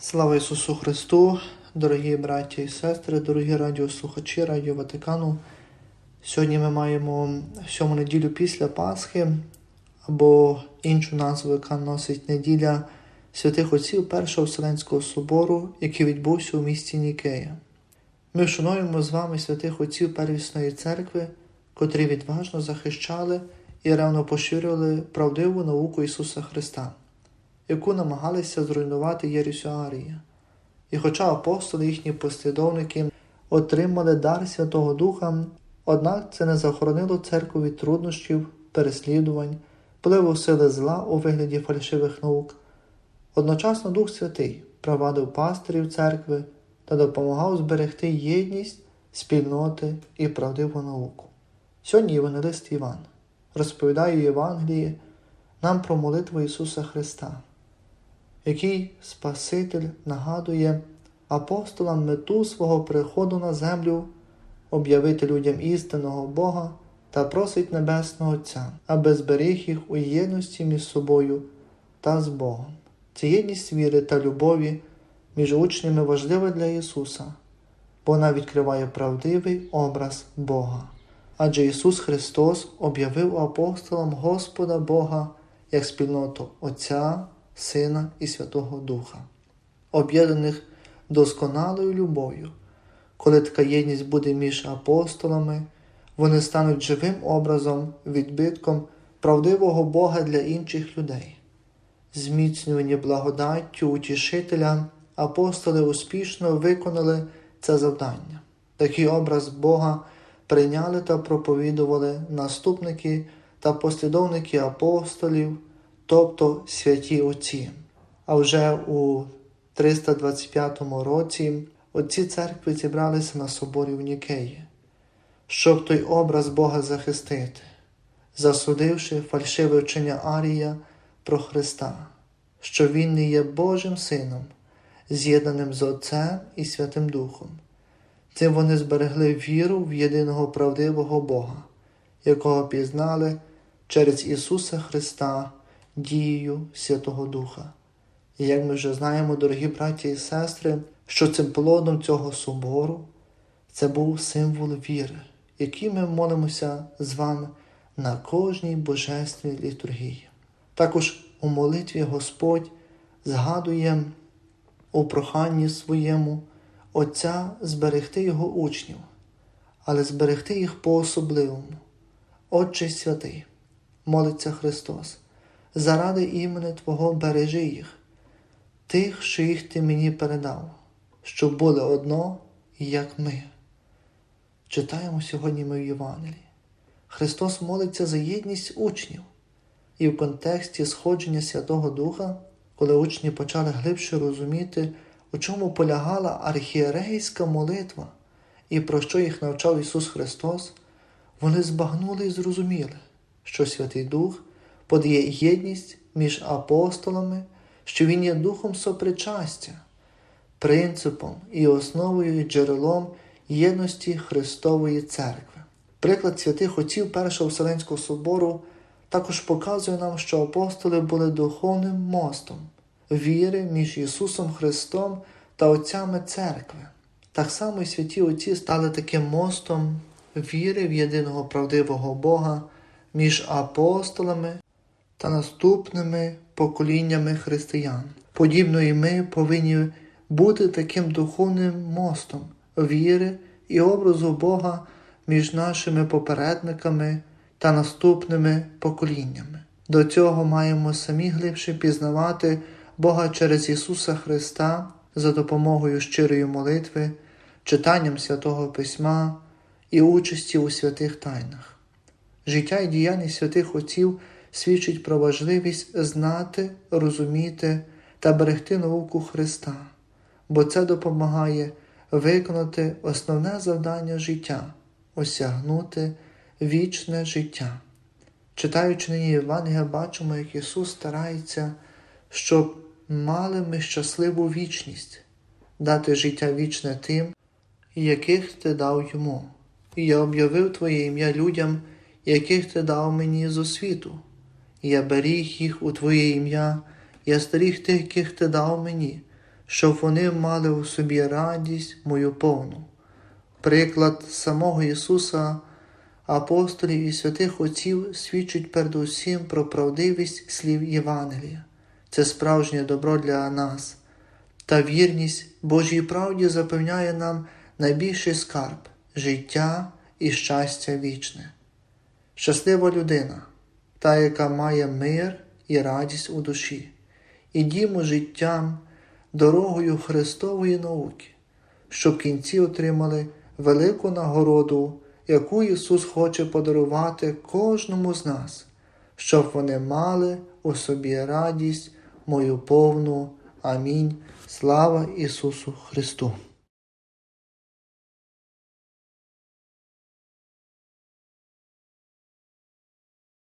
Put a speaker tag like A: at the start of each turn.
A: Слава Ісусу Христу, дорогі браті і сестри, дорогі радіослухачі Радіо Ватикану. Сьогодні ми маємо сьому неділю після Пасхи, або іншу назву, яка носить неділя святих отців Першого Вселенського собору, який відбувся у місті Нікея. Ми вшануємо з вами святих отців Первісної церкви, котрі відважно захищали і ревно поширювали правдиву науку Ісуса Христа яку намагалися зруйнувати Єрісю І хоча апостоли, їхні послідовники, отримали дар Святого Духа, однак це не захоронило церкву від труднощів, переслідувань, впливу сили зла у вигляді фальшивих наук. Одночасно Дух Святий провадив пастирів церкви та допомагав зберегти єдність, спільноти і правдиву науку. Сьогодні Євангелист Іван розповідає у Євангелії нам про молитву Ісуса Христа який Спаситель нагадує апостолам мету свого приходу на землю, об'явити людям істинного Бога та просить Небесного Отця, аби зберіг їх у єдності між собою та з Богом. Ця єдність віри та любові між учнями важлива для Ісуса, бо вона відкриває правдивий образ Бога. Адже Ісус Христос об'явив апостолам Господа Бога як спільноту Отця. Сина і Святого Духа, об'єднаних досконалою любов'ю. Коли така єдність буде між апостолами, вони стануть живим образом, відбитком правдивого Бога для інших людей. Зміцнювані благодаттю утішителя, апостоли успішно виконали це завдання. Такий образ Бога прийняли та проповідували наступники та послідовники апостолів тобто святі Отці. А вже у 325 році отці церкви зібралися на соборі в Нікеї, щоб той образ Бога захистити, засудивши фальшиве вчення Арія про Христа, що Він не є Божим Сином, з'єднаним з Отцем і Святим Духом. Цим вони зберегли віру в єдиного правдивого Бога, якого пізнали через Ісуса Христа дією Святого Духа. І як ми вже знаємо, дорогі браті і сестри, що цим плодом цього собору це був символ віри, який ми молимося з вами на кожній божественній літургії. Також у молитві Господь згадує у проханні своєму Отця зберегти Його учнів, але зберегти їх по-особливому. Отче святий, молиться Христос заради імені Твого бережи їх, тих, що їх ти мені передав, щоб були одно, як ми. Читаємо сьогодні ми в Євангелії. Христос молиться за єдність учнів, і в контексті сходження Святого Духа, коли учні почали глибше розуміти, у чому полягала архієрейська молитва і про що їх навчав Ісус Христос, вони збагнули і зрозуміли, що Святий Дух подає єдність між апостолами, що Він є духом сопричастя, принципом і основою і джерелом єдності Христової Церкви. Приклад святих отців Першого Вселенського собору також показує нам, що апостоли були духовним мостом віри між Ісусом Христом та Отцями Церкви. Так само і святі Отці стали таким мостом віри в єдиного правдивого Бога між апостолами та наступними поколіннями християн. Подібно і ми повинні бути таким духовним мостом віри і образу Бога між нашими попередниками та наступними поколіннями. До цього маємо самі глибше пізнавати Бога через Ісуса Христа за допомогою щирої молитви, читанням святого Письма і участі у святих тайнах. Життя і діяння святих Отців свідчить про важливість знати, розуміти та берегти науку Христа, бо це допомагає виконати основне завдання життя осягнути вічне життя. Читаючи нині Євангелія, бачимо, як Ісус старається, щоб мали ми щасливу вічність, дати життя вічне тим, яких ти дав йому. І я об'явив Твоє ім'я людям, яких ти дав мені з освіту я беріг їх у Твоє ім'я, я старіг тих, яких Ти дав мені, щоб вони мали у собі радість мою повну. Приклад самого Ісуса, апостолів і святих Отців свідчить передусім про правдивість слів Євангелія. Це справжнє добро для нас, та вірність Божій правді запевняє нам найбільший скарб життя і щастя вічне. Щаслива людина, та, яка має мир і радість у душі, ідімо життям, дорогою Христової науки, щоб кінці отримали велику нагороду, яку Ісус хоче подарувати кожному з нас, щоб вони мали у собі радість мою повну. Амінь. Слава Ісусу Христу!